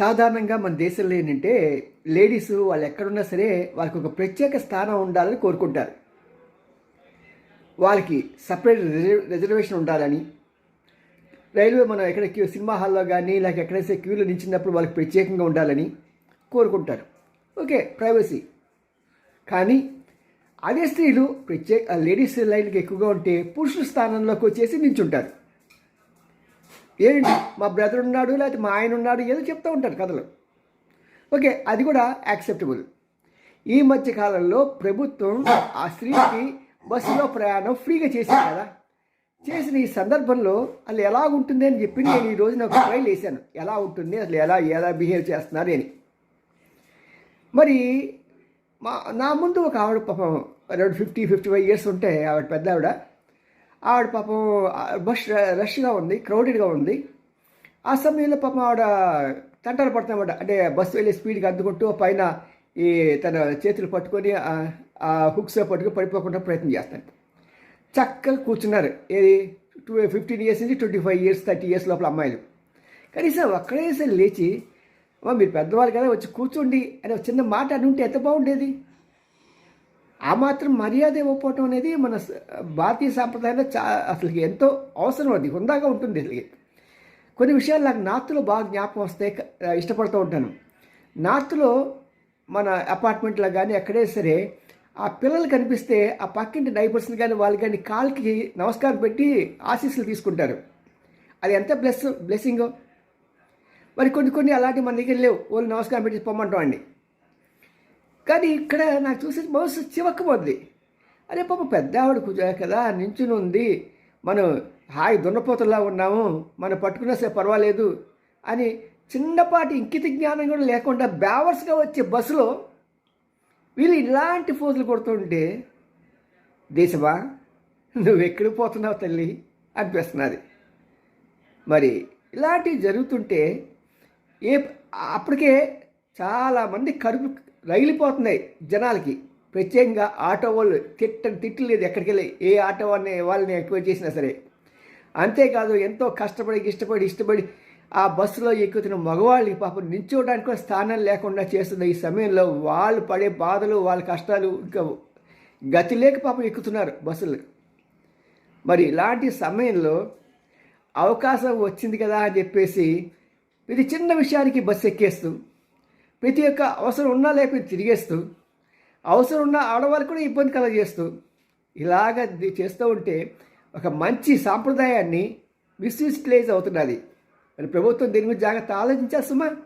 సాధారణంగా మన దేశంలో ఏంటంటే లేడీస్ వాళ్ళు ఎక్కడున్నా సరే వాళ్ళకి ఒక ప్రత్యేక స్థానం ఉండాలని కోరుకుంటారు. వాళ్ళకి సపరేట్ రిజర్వేషన్ ఉండాలని. రైల్వే మనం ఎక్కడ క్యూ సినిమా హాల్లో కానీ లేక ఎక్కడైతే క్యూలో నిలిచినప్పుడు వాళ్ళకి ప్రత్యేకంగా ఉండాలని కోరుకుంటారు. Okay privacy. కానీ అదే స్త్రీలు ప్రత్యేక లేడీస్ లైన్కి ఎక్కువగా ఉంటే పురుషుల స్థానంలోకి వచ్చేసి నించుంటారు ఏంటి? మా బ్రదర్ ఉన్నాడు లేకపోతే మా ఆయన ఉన్నాడు ఏదో చెప్తూ ఉంటారు కథలు. ఓకే అది కూడా యాక్సెప్టబుల్ ఈ మధ్య కాలంలో ప్రభుత్వం ఆ స్త్రీకి బస్సులో ప్రయాణం ఫ్రీగా చేసింది కదా. చేసిన ఈ సందర్భంలో అసలు ఎలా ఉంటుంది అని చెప్పి నేను ఈ రోజున ఒక ట్రైల్ వేసాను ఎలా ఉంటుంది అసలు ఎలా ఎలా బిహేవ్ చేస్తున్నారు అని. మరి మా నా ముందు ఒక ఆవిడ పాపం రెండు ఫిఫ్టీ ఫిఫ్టీ ఫైవ్ ఇయర్స్ ఉంటే ఆవిడ పెద్ద ఆవిడ ఆవిడ పాపం బస్ రష్గా ఉంది క్రౌడెడ్గా ఉంది. ఆ సమయంలో పాపం ఆవిడ తంటలు పడుతున్నమాట అంటే బస్సు వెళ్ళే స్పీడ్గా అందుకుంటూ పైన ఈ తన చేతులు పట్టుకొని ఆ- హుక్స్ పట్టుకుని పడిపోకుండా ప్రయత్నం చేస్తాను. చక్కగా కూర్చున్నారు. ఏది? టూ ఫిఫ్టీన్ ఇయర్స్ నుంచి twenty five years thirty years లోపల అమ్మాయిలు. కనీసం అక్కడేసరి లేచి మీరు పెద్దవాళ్ళు కదా వచ్చి కూర్చోండి అని చిన్న మాట అని ఉంటే ఎంత బాగుండేది? ఆ మాత్రం మర్యాద ఇవ్వకపోవటం అనేది మన భారతీయ సాంప్రదాయంలో చా అసలు ఎంతో అవసరం అది హుందాగా ఉంటుంది అసలు. కొన్ని విషయాలు నాకు నార్త్లో బాగా జ్ఞాపకం వస్తే ఇష్టపడుతూ ఉంటాను. నార్త్లో మన అపార్ట్మెంట్లో కానీ ఎక్కడే సరే ఆ పిల్లలు కనిపిస్తే ఆ పక్కింటి నైబర్స్ని కానీ వాళ్ళు కానీ కాల్కి నమస్కారం పెట్టి ఆశీస్సులు తీసుకుంటారు. అది ఎంత బ్లెస్ బ్లెస్సింగో? మరి కొన్ని కొన్ని అలాంటి మన దగ్గర లేవు. వాళ్ళు నమస్కారం పెట్టి పొమ్మంటాం అండి. కానీ ఇక్కడ నాకు చూసి మనసు చివక్కుపోద్ది. అరే పాప పెద్ద ఆవిడ కూర్చో కదా నించుని ఉంది మనం హాయి దున్నపోతలా ఉన్నాము. మనం పట్టుకున్నా సరే పర్వాలేదు అని చిన్నపాటి ఇంకిత జ్ఞానం కూడా లేకుండా బ్యావర్స్గా వచ్చే బస్సులో వీళ్ళు ఇలాంటి ఫోజులు కొడుతుంటే దేశమా నువ్వు ఎక్కడికి పోతున్నావు తల్లి? అనిపిస్తున్నది. మరి ఇలాంటివి జరుగుతుంటే ఏ అప్పటికే చాలామంది కడుపు రగిలిపోతున్నాయి జనాలకి. ప్రత్యేకంగా ఆటో వాళ్ళు తిట్టని తిట్టలేదు ఎక్కడికి వెళ్ళి ఏ ఆటో వాళ్ళని వాళ్ళని ఎక్కువ చేసినా సరే. అంతేకాదు ఎంతో కష్టపడి ఇష్టపడి ఇష్టపడి ఆ బస్సులో ఎక్కుతున్న మగవాళ్ళకి పాపం నించోవడానికి కూడా స్థానం లేకుండా చేస్తున్న ఈ సమయంలో వాళ్ళు పడే బాధలు వాళ్ళ కష్టాలు ఇంకా గతి లేక పాపం ఎక్కుతున్నారు బస్సులు. మరి ఇలాంటి సమయంలో అవకాశం వచ్చింది కదా అని చెప్పేసి ఇది చిన్న విషయానికి బస్సు ఎక్కేస్తూ ప్రతి ఒక్క అవసరం ఉన్నా లేకపోతే తిరిగేస్తూ అవసరం ఉన్న ఆడవాళ్ళు కూడా ఇబ్బంది కలగజేస్తూ ఇలాగ చేస్తూ ఉంటే ఒక మంచి సాంప్రదాయాన్ని మిస్యూటిలైజ్ అవుతున్నది. మరి ప్రభుత్వం దీని గురించి జాగ్రత్త ఆలోచించేస్తుమా